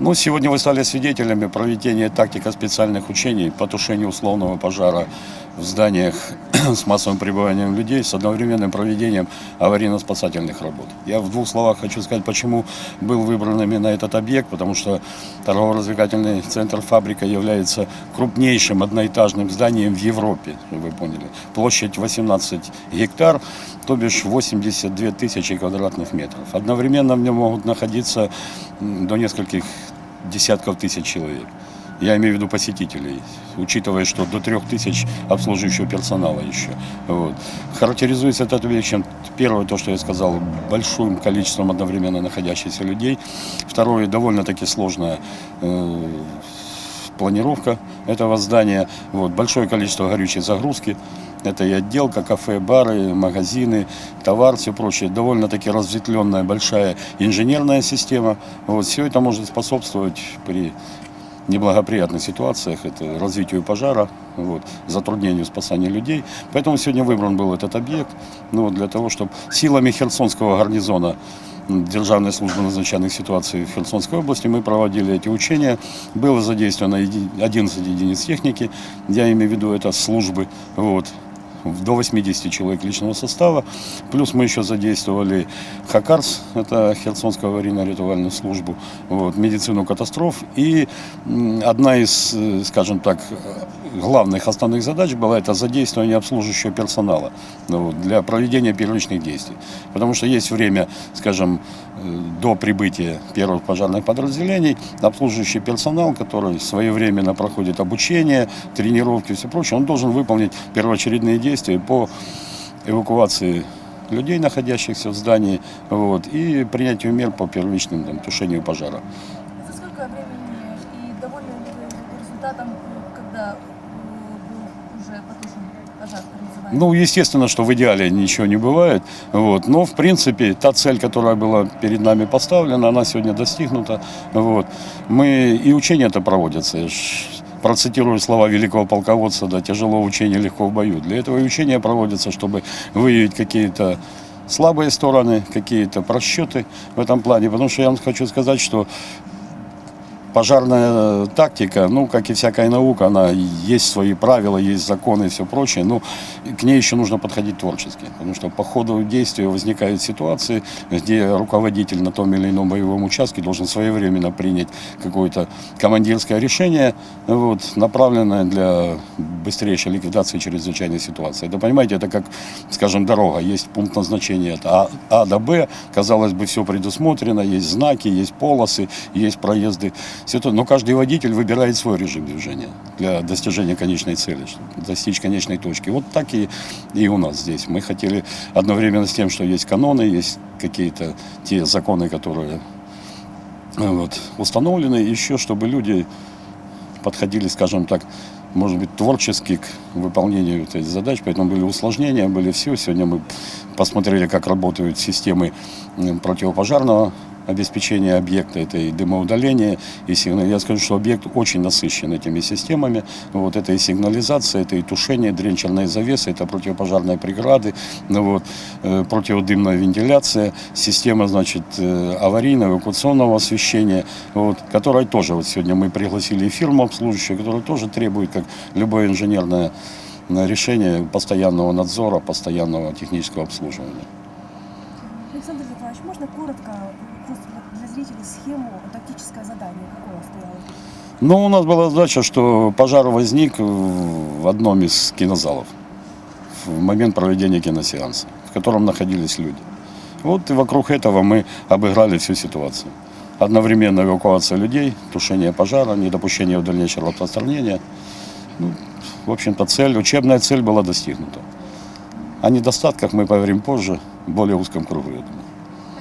Ну, сегодня вы стали свидетелями проведения тактика специальных учений по тушению условного пожара в зданиях с массовым пребыванием людей с одновременным проведением аварийно-спасательных работ. Я в двух словах хочу сказать, почему был выбран именно этот объект, потому что торгово-развлекательный центр «Фабрика» является крупнейшим одноэтажным зданием в Европе, вы поняли. Площадь 18 гектар, то бишь 82 тысячи квадратных метров. Одновременно в нем могут находиться до нескольких десятков тысяч человек. Я имею в виду посетителей, учитывая, что до трех тысяч обслуживающего персонала еще. Вот. Характеризуется этот чем первое, то, что я сказал, большим количеством одновременно находящихся людей. Второе, довольно-таки сложная э, планировка этого здания. Вот. Большое количество горючей загрузки. Это и отделка, кафе, бары, магазины, товар, все прочее. Довольно-таки разветвленная большая инженерная система. Вот. Все это может способствовать при неблагоприятных ситуациях, это развитию пожара, вот, затруднению спасания людей. Поэтому сегодня выбран был этот объект ну, для того, чтобы силами Херсонского гарнизона Державной службы надзвычайных ситуаций в Херсонской области мы проводили эти учения. Было задействовано еди- 11 единиц техники, я имею в виду это службы, вот, до 80 человек личного состава. Плюс мы еще задействовали ХАКАРС, это Херсонскую аварийно-рятувальную службу, вот, медицину катастроф. И одна из, э, скажем так, главных основных задач была это задействование обслуживающего персонала ну, для проведения первичных действий. Потому что есть время, скажем, э, до прибытия первых пожарных подразделений, обслуживающий персонал, который своевременно проходит обучение, тренировки и все прочее, он должен выполнить первоочередные действия по эвакуации людей, находящихся в здании, вот, и принятию мер по первичным там, тушению пожара. За сколько времени и довольны результатом, когда э, был уже потушен пожар, так называемый? Ну, естественно, что в идеале ничего не бывает, вот, но, в принципе, та цель, которая была перед нами поставлена, она сегодня достигнута, вот. Мы, и учения это проводятся, процитирую слова великого полководца, да, тяжело учение, легко в бою. Для этого и учения проводятся, чтобы выявить какие-то слабые стороны, какие-то просчеты в этом плане, потому что я вам хочу сказать, что пожарная тактика, ну, как и всякая наука, она есть свои правила, есть законы и все прочее, но к ней еще нужно подходить творчески, потому что по ходу действия возникают ситуации, где руководитель на том или ином боевом участке должен своевременно принять какое-то командирское решение, вот, направленное для быстрейшей ликвидации чрезвычайной ситуации. Это, понимаете, это как, скажем, дорога, есть пункт назначения от А, а до Б, казалось бы, все предусмотрено, есть знаки, есть полосы, есть проезды, но каждый водитель выбирает свой режим движения для достижения конечной цели, чтобы достичь конечной точки. Вот так и, и у нас здесь. Мы хотели одновременно с тем, что есть каноны, есть какие-то те законы, которые э, вот, установлены, еще чтобы люди подходили, скажем так, может быть, творчески к выполнению этой задачи, поэтому были усложнения, были все. Сегодня мы посмотрели, как работают системы противопожарного обеспечения объекта, это и дымоудаление, и сигнал. Я скажу, что объект очень насыщен этими системами. Вот это и сигнализация, это и тушение, дренчерные завесы, это противопожарные преграды, ну вот, э, противодымная вентиляция, система, значит, э, аварийного, эвакуационного освещения, вот, которая тоже, вот сегодня мы пригласили фирму обслуживающую, которая тоже требует, как любое инженерное э, решение, постоянного надзора, постоянного технического обслуживания. Александр Николаевич, можно коротко, просто для зрителей схему, тактическое задание, какое стояло? Ну, у нас была задача, что пожар возник в одном из кинозалов в момент проведения киносеанса, в котором находились люди. Вот и вокруг этого мы обыграли всю ситуацию. Одновременно эвакуация людей, тушение пожара, недопущение дальнейшего распространения. Ну, в общем-то, цель, учебная цель была достигнута. О недостатках мы поговорим позже, более узком кругу, я думаю.